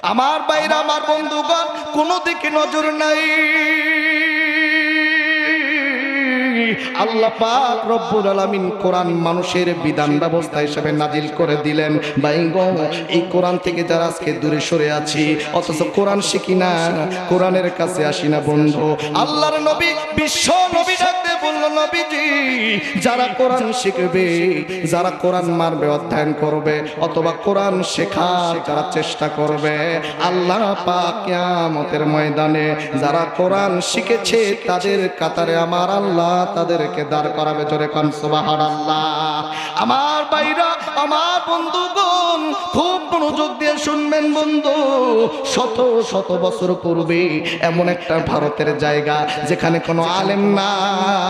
আমার বাইরে, আমার বন্ধুগণ, কোনো দিকে নজর নাই। আল্লাহ পাক রব্বুল আলামিন কোরআন মানুষের বিধান ব্যবস্থা হিসেবে নাজিল করে দিলেন। বাইঙ্গ এই কোরআন থেকে যারা আজকে দূরে সরে আছি, অথচ কোরআন শিখি না, কোরআনের কাছে আসি না বন্ধু। আল্লাহর নবী, বিশ্ব নবী ডাকতে বলল, নবীজি, যারা কোরআন শিখবে, যারা কোরআন মারবে, অধ্যয়ন করবে, অথবা কোরআন শেখার যারা চেষ্টা করবে, আল্লাহ পাক ময়দানে যারা কোরআন শিখেছে, তাদের কাতারে আমার আল্লাহ তাদেরকে দাঁড় করাবে জোরে কান, সুবহানাল্লাহ। আমার বাইরা আমার বন্ধুগণ, খুব মনোযোগ দিয়ে শুনবেন বন্ধু, শত শত বছর পূর্বে এমন একটা ভারতের জায়গা যেখানে কোনো আলেম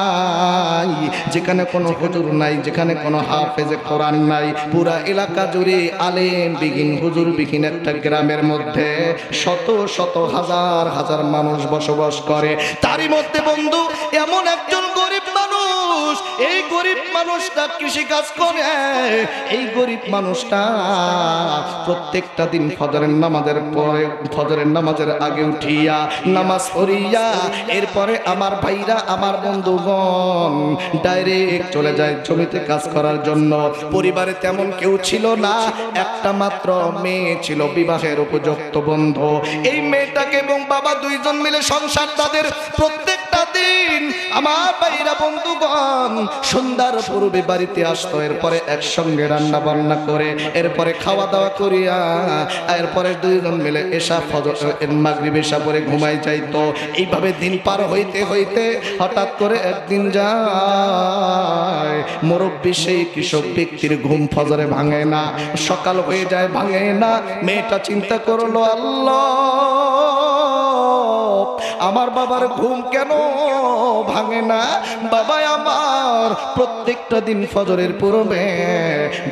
নাই। যেখানে কোনো হুজুর নাই, যেখানে কোনো হাফেজে কোরআন নাই। পুরা এলাকা জুড়ে আলেম বিঘিন হুজুর বিঘিন একটা গ্রামের মধ্যে শত শত হাজার হাজার মানুষ বসবাস করে। তারই মধ্যে বন্ধু, এমন একজন গরিব এই গরিব মানুষটা কৃষি কাজ করে। এই গরিব মানুষটা প্রত্যেকটা দিন ফজরের নামাজের পরে, ফজরের নামাজের আগে উঠিয়া নামাজ পড়িয়া, এরপরে আমার ভাইরা, আমার বন্ধুগণ ডাইরেক্ট চলে যায় জমিতে কাজ করার জন্য। পরিবারে তেমন কেউ ছিল না, একটা মাত্র মেয়ে ছিল, বিবাহের উপযুক্ত বন্ধু। এই মেয়েটাকে এবং বাবা দুইজন মিলে সংসার তাদের প্রত্যেকটা দিন আমার ভাইরা বন্ধুগণ সন্ধ্যার পূর্বে বাড়িতে আসতো, এরপরে একসঙ্গে রান্না বান্না করে, এরপরে খাওয়া দাওয়া করিয়া, এরপরে দুইজন মিলে এসা মাগরিব এসা পরে ঘুমাই যাইতো। এইভাবে দিন পার হইতে হইতে হঠাৎ করে একদিন যায়, মুরব্বী সেই কৃষক ব্যক্তির ঘুম ফজরে ভাঙে না, সকাল হয়ে যায় ভাঙে না, মেয়েটা চিন্তা করল, আল্লাহ! আমার বাবার ঘুম কেন ভাঙে না? বাবা, আমার প্রত্যেকটা দিন ফজরের পূর্বে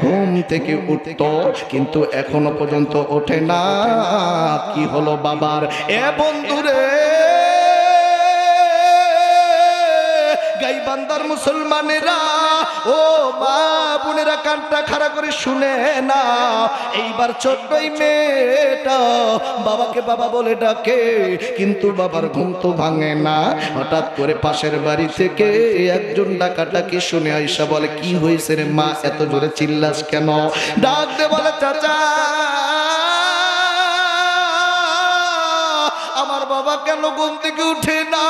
ঘুম থেকে উঠত, কিন্তু এখনও পর্যন্ত ওঠে না। কি হলো বাবার? এ বন্ধুরে গাইবান্দার মুসলমানেরা, ও মা বোনেরা কানটা খাড়া করে শুনে না এইবার ছোট্টই মেয়েটা বাবাকে বাবা বলে ডাকে, কিন্তু বাবার ঘুম তো ভাঙে না। হঠাৎ করে পাশের বাড়ি থেকে একজন ডাকাটাকে শুনে আইসা বলে, কি হয়েছে রে মা? এত জোরে চিল্লাস কেন? ডাক দে বলে, চাচা আমার বাবা কেন ঘুম থেকে উঠে না?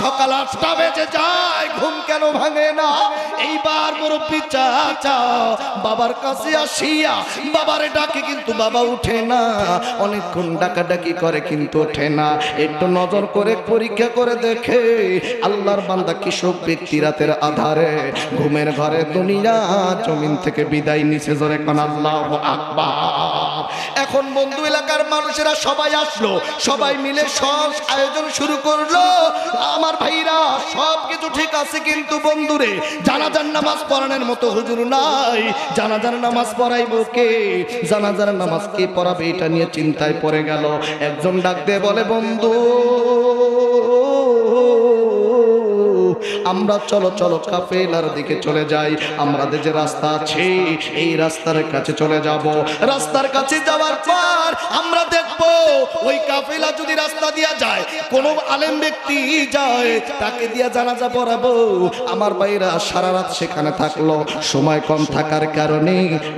সকাল আটটা বেজে যায়, ঘুম কেন ভাঙে না? এইবার মুরব্বী চাচা, বাবার কাছে আসিয়া বাবারে ডাকে, কিন্তু বাবা উঠে না। অনেকক্ষণ ডাকাডাকি করে, কিন্তু ওঠে না। একটু নজর করে পরীক্ষা করে দেখে, আল্লাহর বান্দা কৃষক ব্যক্তি রাতের আধারে ঘুমের ঘরে দুনিয়া, জমিন থেকে বিদায় নিচে জোরে কোন আল্লাহ আকবার। এখন বন্ধু এলাকার মানুষেরা সবাই আসলো, সবাই মিলে সব আয়োজন শুরু করল। আমার ভাইরা সব কিছু ঠিক আছে কিন্তু বন্ধুরে, জানাজার নামাজ পড়ানোর মতো হুজুর নাই। জানাজার নামাজ পড়াইবো কে? জানাজার নামাজ কে পড়াবে এটা নিয়ে চিন্তায় পড়ে গেল। একজন ডাক দিয়ে বলে, বন্ধু আমরা চলো চলো, কাফেলার দিকে চলে যাই। আমাদের যে রাস্তা আছে, এই রাস্তার কাছে চলে যাব। রাস্তার কাছে যাওয়ার পর ওই কাফেলা যদি রাস্তা দিয়া যায়, কোন আলেম ব্যক্তি যায়, তাকে দিয়া জানাজা পড়াবো। আমার ভাইরা সারা রাত সেখানে থাকল। সময় কম থাকার কারণে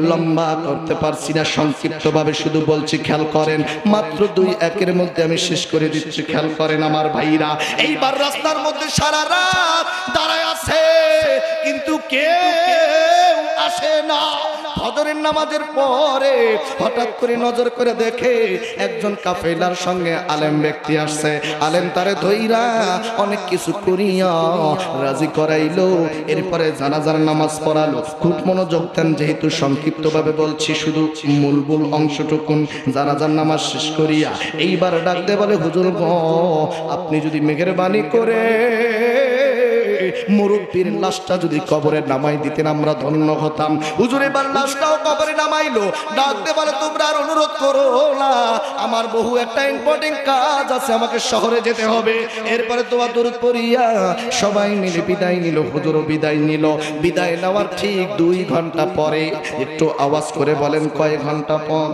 লম্বা করতে পারছি না সংক্ষিপ্ত ভাবে শুধু বলছি, খেয়াল করেন, মাত্র দুই একের মধ্যে আমি শেষ করে দিচ্ছি, খেয়াল করেন আমার ভাইরা এইবার রাস্তার মধ্যে সারা রাত দাঁড়ায় আছে, কিন্তু কেউ আসে না। ফজরের নামাজের পরে হঠাৎ করে নজর করে দেখে একজন কাফেলার সঙ্গে আলেম ব্যক্তি আসছে। আলেম তারে ধইরা অনেক কিছু করিয়া রাজি করাইলো। এরপরে জানাজার নামাজ পড়ালো। খুব মনোযোগ দেন, যেহেতু সংক্ষিপ্তভাবে বলছি, শুধু মূল মূল অংশটুকুন জানাজার নামাজ শেষ করিয়া। এইবার ডাকতে বলে, হুজুর গ, আপনি যদি মেঘের বাণী করে মুরব্বীর লাশটা যদি কবরে নামাই দিতেন, আমরা ধন্য হতাম। হুজুর, এবার লাশটাও কবরে নামাইলো। ডাকতে বলে, তোমরা আর অনুরোধ করো না। আমার বহু একটা ইম্পর্টেন্ট কাজ আছে, আমাকে শহরে যেতে হবে। এরপরে তোমার দূর পড়িয়া সবাই মিলে বিদায় নিল, হুজুরও বিদায় নিল। বিদায় নেওয়ার ঠিক দুই ঘণ্টা পরে একটু আওয়াজ করে বলেন, কয় ঘণ্টা পর?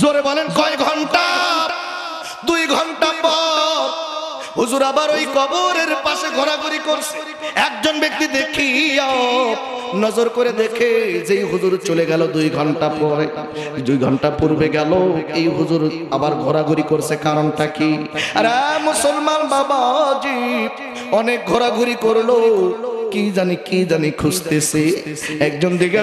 জোরে বলেন, কয় ঘণ্টা? দুই ঘণ্টা পর হুজুর আবার ওই কবরের পাশে ঘোরাঘুরি করছে। একজন ব্যক্তি দেখিয়া নজর করে দেখে যে হুজুর চলে গেল দুই ঘণ্টা পরে। দুই ঘণ্টা পূর্বে গেল, এই হুজুর আবার ঘোরাঘুরি করছে, কারণটা কি? মুসলমান বাবাজি অনেক ঘোরাঘুরি করল। কি জানি কি জানি খুঁজতেছে। একজন দিকে